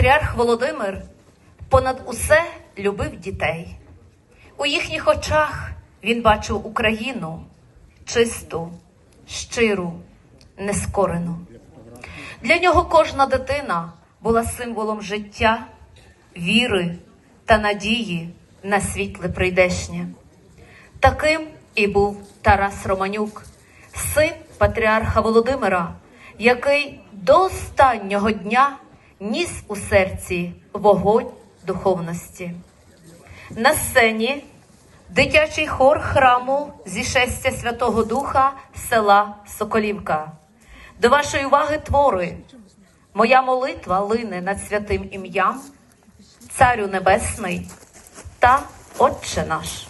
Патріарх Володимир понад усе любив дітей. У їхніх очах він бачив Україну чисту, щиру, нескорену. Для нього кожна дитина була символом життя, віри та надії на світле прийдешнє. Таким і був Тарас Романюк, син патріарха Володимира, який до останнього дня ніс у серці вогонь духовності. На сцені дитячий хор храму зішестя Святого Духа села Соколівка. До вашої уваги твори. Моя молитва лине над святим ім'ям, Царю Небесний та Отче наш.